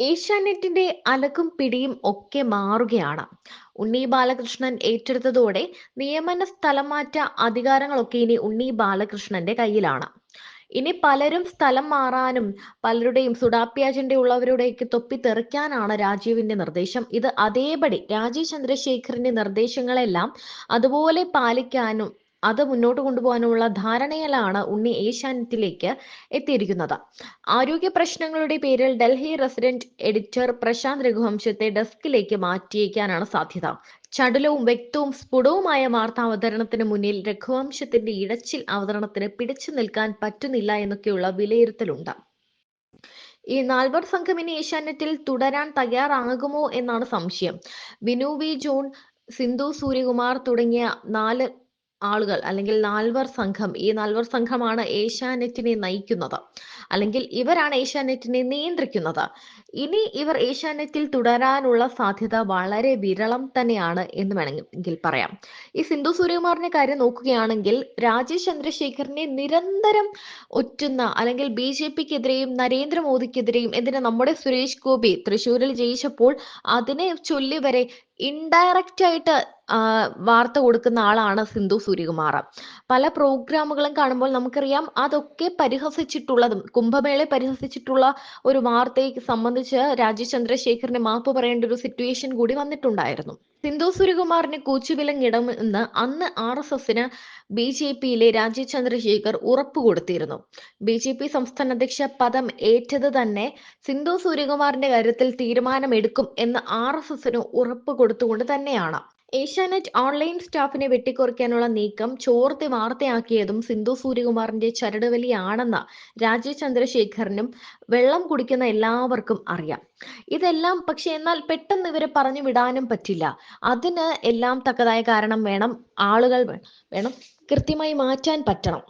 ഏഷ്യാനെറ്റിന്റെ അലക്കും പിടിയും ഒക്കെ മാറുകയാണ്. ഉണ്ണി ബാലകൃഷ്ണൻ ഏറ്റെടുത്തതോടെ നിയമന സ്ഥലമാറ്റ അധികാരങ്ങളൊക്കെ ഇനി ഉണ്ണി ബാലകൃഷ്ണന്റെ കയ്യിലാണ്. ഇനി പലരും സ്ഥലം മാറാനും പലരുടെയും സുഡാപ്പി അജണ്ട ഉള്ളവരുടെയൊക്കെ തൊപ്പി തെറിക്കാനാണ് രാജീവിന്റെ നിർദ്ദേശം. ഇത് അതേപടി രാജീവ് ചന്ദ്രശേഖറിന്റെ നിർദ്ദേശങ്ങളെല്ലാം അതുപോലെ പാലിക്കാനും അത് മുന്നോട്ട് കൊണ്ടുപോകാനുള്ള ധാരണയിലാണ് ഉണ്ണി ഏഷ്യാനെറ്റിലേക്ക് എത്തിയിരിക്കുന്നത്. ആരോഗ്യ പ്രശ്നങ്ങളുടെ പേരിൽ ഡൽഹി റെസിഡന്റ് എഡിറ്റർ പ്രശാന്ത് രഘുവംശത്തെ ഡെസ്കിലേക്ക് മാറ്റിയേക്കാനാണ് സാധ്യത. ചടുലവും വ്യക്തവും സ്ഫുടവുമായ വാർത്താ അവതരണത്തിന് മുന്നിൽ രഘുവംശത്തിന്റെ ഇടച്ചിൽ അവതരണത്തിന് പിടിച്ചു നിൽക്കാൻ പറ്റുന്നില്ല എന്നൊക്കെയുള്ള വിലയിരുത്തലുണ്ട്. ഈ നാൽവർ സംഘം ഇനി ഏഷ്യാനെറ്റിൽ തുടരാൻ തയ്യാറാകുമോ എന്നാണ് സംശയം. വിനു വി ജോൺ സിന്ധു സൂര്യകുമാർ തുടങ്ങിയ നാല് ആളുകൾ അല്ലെങ്കിൽ നാൽവർ സംഘം ഈ നാൽവർ സംഘമാണ് ഏഷ്യാനെറ്റിനെ നയിക്കുന്നത്. അല്ലെങ്കിൽ ഇവരാണ് ഏഷ്യാനെറ്റിനെ നിയന്ത്രിക്കുന്നത്. ഇനി ഇവർ ഏഷ്യാനെറ്റിൽ തുടരാനുള്ള സാധ്യത വളരെ വിരളം തന്നെയാണ് എന്ന് വേണമെങ്കിൽ പറയാം. ഈ സിന്ധു സൂര്യകുമാറിന്റെ കാര്യം നോക്കുകയാണെങ്കിൽ രാജേഷ് ചന്ദ്രശേഖറിനെ നിരന്തരം ഒറ്റുന്ന അല്ലെങ്കിൽ ബി ജെ പിക്കെതിരെയും നരേന്ദ്രമോദിക്കെതിരെയും എന്തിനാ നമ്മുടെ സുരേഷ് ഗോപി തൃശ്ശൂരിൽ ജയിച്ചപ്പോൾ അതിനെ ചൊല്ലി വരെ ഇൻഡയറക്റ്റ് ആയിട്ട് വാർത്ത കൊടുക്കുന്ന ആളാണ് സിന്ധു സൂര്യകുമാർ. പല പ്രോഗ്രാമുകളും കാണുമ്പോൾ നമുക്കറിയാം അതൊക്കെ പരിഹസിച്ചിട്ടുള്ളതും കുംഭമേളയെ പരിഹസിച്ചിട്ടുള്ള ഒരു വാർത്തയെ സംബന്ധിച്ച് രാജീവ് ചന്ദ്രശേഖറിന് മാപ്പ് പറയേണ്ട ഒരു സിറ്റുവേഷൻ കൂടി വന്നിട്ടുണ്ടായിരുന്നു. സിന്ധു സുരകുമാറിന് കൂച്ചുവിലങ്ങിടുമെന്ന് അന്ന് ആർ എസ് എസിന് ബി ജെ പിയിലെ രാജീവ് ചന്ദ്രശേഖർ ഉറപ്പ് കൊടുത്തിരുന്നു. ബി ജെ പി സംസ്ഥാന അധ്യക്ഷ പദം ഏറ്റത് തന്നെ സിന്ധു സൂര്യകുമാറിന്റെ കാര്യത്തിൽ തീരുമാനമെടുക്കും എന്ന് ആർ എസ് എസിന് ഉറപ്പ് കൊടുത്തുകൊണ്ട് തന്നെയാണ്. ഏഷ്യാനെറ്റ് ഓൺലൈൻ സ്റ്റാഫിനെ വെട്ടിക്കുറയ്ക്കാനുള്ള നീക്കം ചോർത്തി വാർത്തയാക്കിയതും സിന്ധു സൂര്യകുമാറിന്റെ ചരടുവലിയാണെന്ന് രാജീവ് ചന്ദ്രശേഖരനും വെള്ളം കുടിക്കുന്ന എല്ലാവർക്കും അറിയാം. ഇതെല്ലാം പക്ഷെ എന്നാൽ പെട്ടെന്ന് ഇവരെ പറഞ്ഞു വിടാനും പറ്റില്ല. അതിന് എല്ലാം തക്കതായ കാരണം വേണം ആളുകൾ വേണം കൃത്യമായി മാറ്റാൻ പറ്റണം.